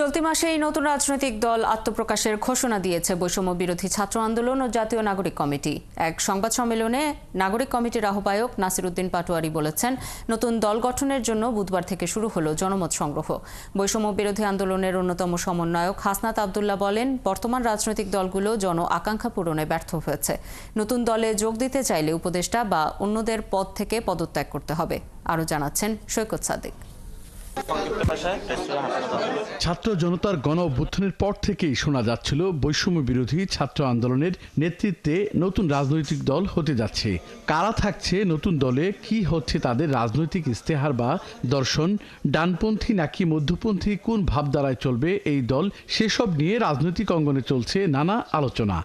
চলতি মাসেই নতুন রাজনৈতিক দল আত্মপ্রকাশের ঘোষণা দিয়েছে বৈষম্য বিরোধী ছাত্র আন্দোলন ও জাতীয় নাগরিক কমিটি। এক সংবাদ সম্মেলনে নাগরিক কমিটির আহ্বায়ক নাসির উদ্দিন পাটোয়ারি বলেছেন, নতুন দল গঠনের জন্য বুধবার থেকে শুরু হলো জনমত সংগ্রহ। বৈষম্য বিরোধী আন্দোলনের অন্যতম সমন্বয়ক হাসনাত আবদুল্লাহ বলেন, বর্তমান রাজনৈতিক দলগুলো জন আকাঙ্ক্ষা পূরণে ব্যর্থ হয়েছে। নতুন দলে যোগ দিতে চাইলে উপদেষ্টা বা অন্যদের পদ থেকে পদত্যাগ করতে হবে। আরও জানাচ্ছেন সৈকত সাদিক। ছাত্র জনতার গণ অভ্যুত্থানের পর থেকেই শোনা যাচ্ছিল বৈষম্য বিরোধী ছাত্র আন্দোলনের নেতৃত্বে নতুন রাজনৈতিক দল হতে যাচ্ছে। কারা থাকছে নতুন দলে কি হচ্ছে তাদের রাজনৈতিক ইস্তেহার বা দর্শন? ডানপন্থী নাকি মধ্যপন্থী কোন ভাবধারায় চলবে এই দল? সেসব নিয়ে রাজনৈতিক অঙ্গনে চলছে নানা আলোচনা।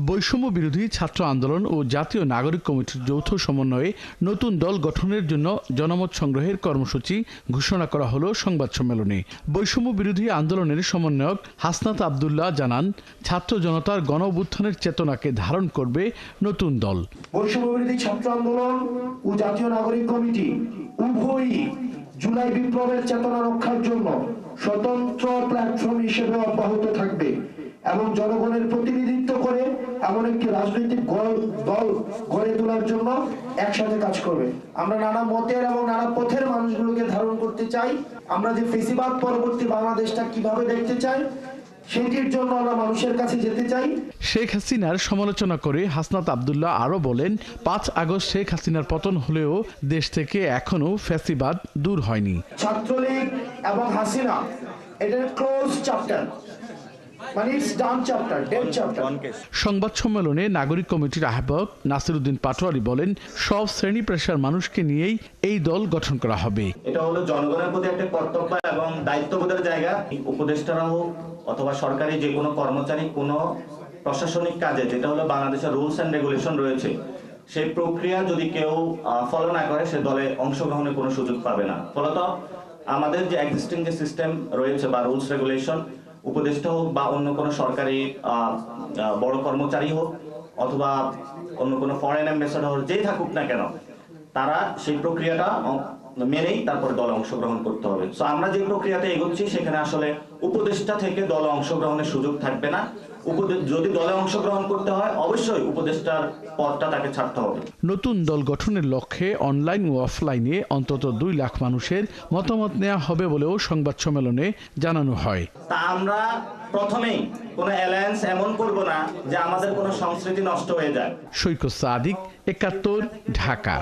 বৈষম্য বিরোধী ছাত্র আন্দোলন ও জাতীয় নাগরিক কমিটির যৌথ সমন্বয়ে নতুন দল গঠনের জন্য জনমত সংগ্রহের কর্মসূচি ঘোষণা করা হলো সংবাদ সম্মেলনে। বৈষম্য বিরোধী আন্দোলনের সমন্বয়ক হাসনাত আবদুল্লাহ জানান, ছাত্র জনতার গণ চেতনাকে ধারণ করবে নতুন দল। বৈষম্যবৃদ্ধি ছাত্র আন্দোলন ও জাতীয় নাগরিক কমিটি উভয়ই জুলাই বিপ্লবের চেতনা রক্ষার জন্য স্বতন্ত্র প্ল্যাটফর্ম হিসেবে অব্যাহত থাকবে। এবং জনগণের প্রতিনিধিত্ব করে এমন একটি রাজনৈতিক দল গড়ে তোলার জন্য একসাথে কাজ করবে। আমরা নানা মতের এবং নানা পথের মানুষগুলোকে ধারণ করতে চাই। আমরা যে ফেসিবাদ পরবর্তী বাংলাদেশটা কীভাবে দেখতে চাই সেটির জন্য আমরা মানুষের কাছে যেতে চাই। শেখ হাসিনার সমালোচনা করে হাসনাত আবদুল্লাহ আরও বলেন পাঁচ আগস্ট শেখ হাসিনার পতন হলেও দেশ থেকে এখনও ফ্যাসিবাদ দূর হয়নি। ছাত্রলীগ এবং হাসিনা এটা ক্লোজ চ্যাপ্টার সংবাদ সম্মেলনে নাগরিক কমিটির আহ্বায়ক নাসিরুদ্দিন পাটোয়ারি বলেন সব শ্রেণি পেশার মানুষকে নিয়েই এই দল গঠন করা হবে। এটা হলো জনগণের প্রতি একটা কর্তব্য এবং দায়িত্ববোধের জায়গা। উপদেষ্টারা হোক অথবা সরকারি যে কোনো কর্মচারী কোনো প্রশাসনিক কাজে যেটা হলো বাংলাদেশের রুলস অ্যান্ড রেগুলেশন রয়েছে সেই প্রক্রিয়া যদি কেউ ফলো না করে সে দলে অংশগ্রহণের কোনো সুযোগ পাবে না। ফলত আমাদের যে এক্সিস্টিং যে সিস্টেম রয়েছে বা রুলস রেগুলেশন উপদেষ্টা হোক বা অন্য কোনো সরকারি বড় কর্মচারী হোক অথবা অন্য কোনো ফরেন অ্যাম্বাসেডর যেই থাকুক না কেন, তারা সেই প্রক্রিয়াটা মেনেই তারপরে দলে অংশগ্রহণ করতে হবে। তো আমরা যে প্রক্রিয়াতে এগোচ্ছি সেখানে আসলে উপদেষ্টা থেকে দলে অংশগ্রহণের সুযোগ থাকবে না। যদি দলে অংশগ্রহণ করতে হয় অবশ্যই উপদেষ্টার পদটা তাকে ছাড়তে হবে। নতুন দল গঠনের লক্ষ্যে অনলাইন ও অফলাইনে অন্তত দুই লাখ মানুষের মতামত নেওয়া হবে বলেও সংবাদ সম্মেলনে জানানো হয়। তা আমরা প্রথমেই কোনো অ্যালায়েন্স এমন করব না যে আমাদের কোনো সংস্কৃতি নষ্ট হয়ে যায়। সৈকত সাদিক একাত্তর ঢাকা।